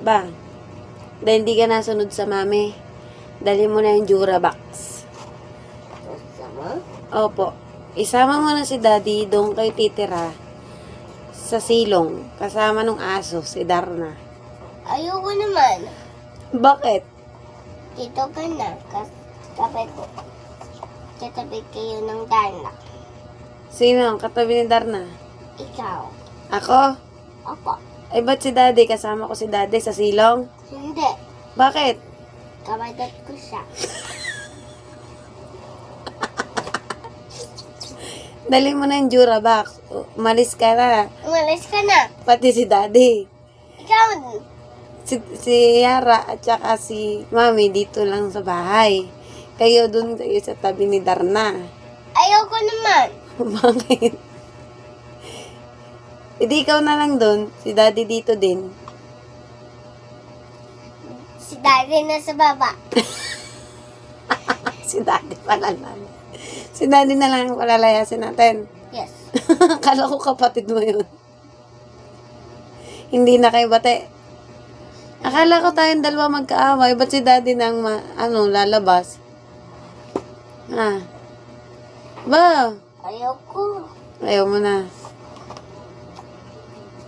ba? Dahil hindi ka nasunod sa mami. Dali mo na yung Durabox. Kasama? Opo. Isama mo na si daddy doon kay titira sa silong. Kasama nung aso, si Darna. Ayoko naman. Bakit? Dito ka na. Kas tabi ko. Katabi kayo ng dana. Sino ang katabi ni Darna? Ikaw. Ako? Opo. Ay, ba't si daddy? Kasama ko si daddy sa silong? Hindi. Bakit? Kamadat ko siya. Dali mo na yung Durabox. Umalis ka na. Umalis ka na. Pati si daddy. Ikaw. Si, si Yara at saka si Mami dito lang sa bahay. Kayo dun kayo sa tabi ni Darna. Ayoko naman. Bakit? Hindi ikaw na lang dun. Si daddy dito din. Si daddy na sa baba. Si daddy pala lang. Si daddy na lang ang palalayasin natin. Yes. Akala ko kapatid mo yun. Hindi na kayo bate. Akala ko tayong dalawa magkaaway. Ba't si daddy nang ma- ano, lalabas? Ah. Ba? Ayoko. Ayaw mo na.